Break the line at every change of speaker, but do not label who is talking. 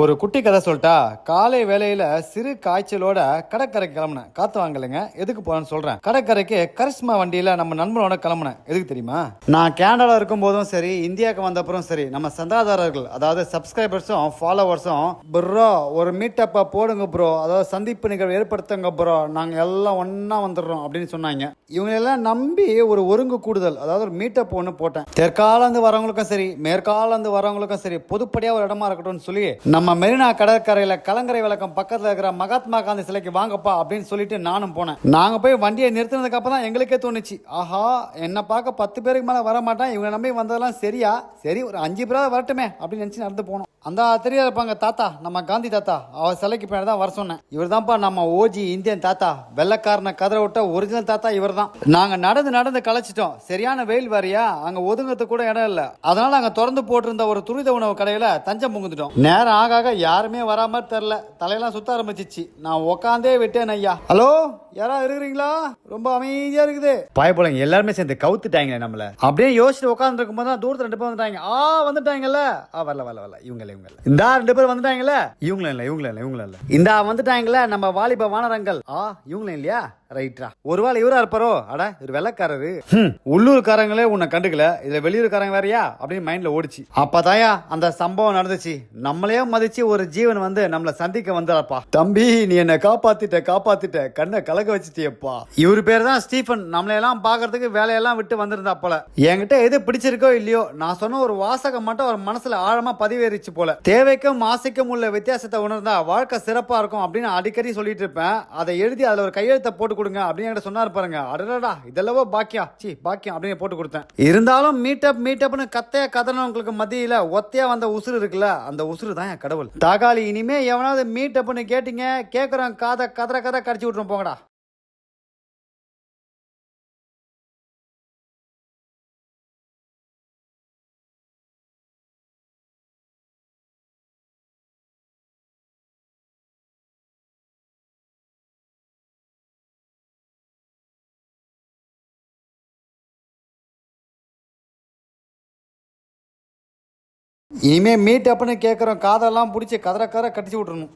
ஒரு குட்டி கதை சொல்லிட்டா காலை வேலையில சிறு காய்ச்சலோட கடற்கரை கிளம்புனேன். காத்து வாங்கலைங்க. எதுக்கு போறேன்னு சொல்றேன். கடற்கரைக்கு கரிஸ்மா வண்டியில நம்ம நண்பனோட கிளம்புனேன். எதுக்கு தெரியுமா? நான் கேனடா இருக்கும் போதும் சரி இந்தியாவுக்கு வந்த அப்புறம் சரி நம்ம சந்தாதாரர்கள் அதாவது சப்ஸ்கிரைபர்ஸும் ஃபாலோவர்ஸும் ப்ரோ ஒரு மீட் அப்பா போடுங்க ப்ரோ அதாவது சந்திப்பு நிகழ்வு ஏற்படுத்துங்க ப்ரோ நாங்க எல்லாம் ஒன்னா வந்துடுறோம் அப்படின்னு சொன்னாங்க. இவங்களெல்லாம் நம்பி ஒரு ஒருங்கு கூடுதல் அதாவது ஒரு மீட்டப் ஒன்று போட்டேன். தெற்காலந்து வரவங்களுக்கும் சரி மேற்காலந்து வரவங்களுக்கும் சரி பொதுப்படியா ஒரு இடமா இருக்கட்டும்னு சொல்லி நம்ம மெரினா கடற்கரையில் கலங்கரை விளக்கம் பக்கத்தில் இருக்கிற மகாத்மா காந்தி சிலைக்கு வாங்கப்பா அப்படின்னு சொல்லிட்டு நானும் போனேன். நாங்கள் போய் வண்டியை நிறுத்தினதுக்கு அப்புறம் தான் எங்களுக்கே தோணுச்சு. ஆஹா என்னை பார்க்க பத்து பேருக்கு மேலே வர மாட்டேன். இவங்க நம்பி வந்ததெல்லாம் சரியா? சரி ஒரு அஞ்சு பேராவது வரட்டுமே அப்படின்னு நினச்சி நடந்து போனோம். அந்த தெரியாத இருப்பாங்க தாத்தா நம்ம காந்தி தாத்தா. அவர் சிலைக்கு பின்னாடி தான் வர சொன்னேன். இவர் தான்ப்பா நம்ம ஓஜி இந்தியன் தாத்தா. வெள்ளக்காரனை கதற விட்ட ஒரிஜினல் தாத்தா இவர் தான் நாங்கள் நடந்து நடந்து களைச்சிட்டோம். சரியான வெயில் வரியா? அங்கே ஒதுங்கிறதுக்கு கூட இடம் இல்லை. அதனால நாங்கள் திறந்து போட்டிருந்த ஒரு துரித உணவு கடையில் தஞ்சம் புகுந்துட்டோம். நேரம் ஆக ஆக யாருமே வராம தெரில தலையெல்லாம் சுத்த ஆரம்பிச்சிச்சு. நான் உக்காந்தே விட்டேன் ஐயா. ஹலோ? யாராவது இருக்கிறீங்களா? ரொம்ப அமைதியா இருக்குது. பாயப்போலங்க எல்லாருமே சேர்ந்து கவுத்துட்டாங்க நம்மள. அப்படியே யோசிச்சு உட்கார்ந்து இருக்கும்போது தான் தூரத்துல ரெண்டு பேர் வந்துட்டாங்க. ஆ வந்துட்டாங்கல்ல? ஆ வரல வரல வரல. இவங்க இல்ல இவங்க இல்ல இந்த ரெண்டு பேர் வந்துட்டாங்கல்ல? இவங்களும் இல்ல இவங்களும் இல்ல இவங்களும் இல்ல. இந்த வந்துட்டாங்கல்ல? நம்ம வாலிப வானரங்கள். ஆ இவங்களும் இல்லையா? ரைட்ரா. ஒருவேளை இவரா இருப்பாரோ? அட இவர் வெள்ளக்காரரு. உள்ளூர்காரங்களே உன்னை கண்டுக்கல. இதுல வெளியூர்காரங்க வேறயா? அப்படின்னு மைண்ட்ல ஓடிச்சு. அப்பதாயா அந்த சம்பவம் நடந்துச்சு. நம்மளையே மதிச்சு ஒரு ஜீவன் வந்து நம்மள சந்திக்க வந்தாப்பா தம்பி நீ என்ன காப்பாத்திட்ட காப்பாத்திட்ட. கண்ணை கலக்க வச்சுட்டியப்பா. இவர் பேர் தான் ஸ்டீஃபன். நம்மளையெல்லாம் பாக்குறதுக்கு வேலையெல்லாம் விட்டு வந்திருந்தா போல. என்கிட்ட எது பிடிச்சிருக்கோ இல்லையோ நான் சொன்ன ஒரு வாசகம் மட்டும் அவர் மனசுல ஆழமா பதிவேறிச்சு போல. தேவைக்கும் ஆசைக்கும் உள்ள வித்தியாசத்தை உணர்ந்தா வாழ்க்கை சிறப்பா இருக்கும் அப்படின்னு அடிக்கடி சொல்லிட்டு இருப்பேன். அதை எழுதி அதுல ஒரு கையெழுத்தை போட்டு கொடுங்க அப்படின்னு என்கிட்ட சொன்னார் பாருங்க. அடடா இதெல்லவோ பாக்கியா சி பாக்கியம் அப்படின்னு போட்டு கொடுத்தேன். இருந்தாலும் மீட்டப் மீட்டப்னு கத்தைய கதனவங்களுக்கு மத்தியில். ஒத்தையா வந்த உசுறு இருக்குல்ல அந்த உசுறு தான் என் கடவுள். தகாளி இனிமே எவனாவது மீட்டப்னு கேட்டீங்க கேட்குறோம் காதை கதற கதற கடிச்சு விட்டுரும் போங்கடா. இனிமே மீட் அப்புன்னு கேட்குறோம் காதெல்லாம் பிடிச்சி கதற கதற கடிச்சு விட்டுறணும்.